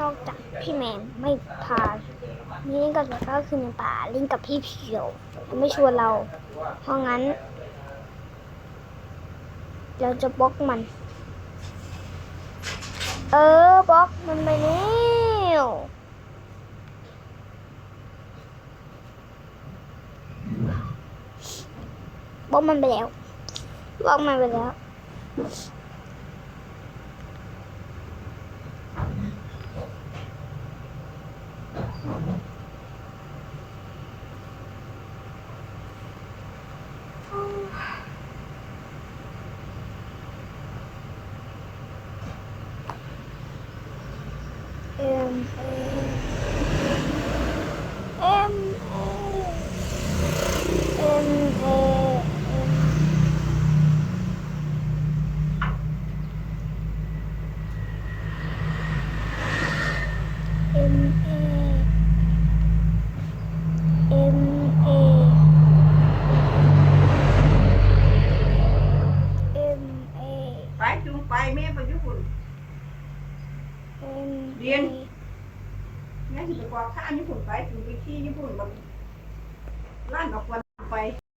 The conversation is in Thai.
นอกจากพี่แมนไม่พานี่ก็ก็คือในป่าลิงกับพี่เพียวไม่ชวนเรา เพราะงั้น เราจะบล็อกมัน เออบล็อกมันไปแล้วบล็อกมันไปแล้วบล็อกมันไปแล้ว in, in. ไปจูงไปแม่ไปญี่ปุ่นเอ็มเรียนแม่ถึงไปกว่าข้าญี่ปุ่นไปถึงไปที่ญี่ปุ่นมันล้านออกวันไป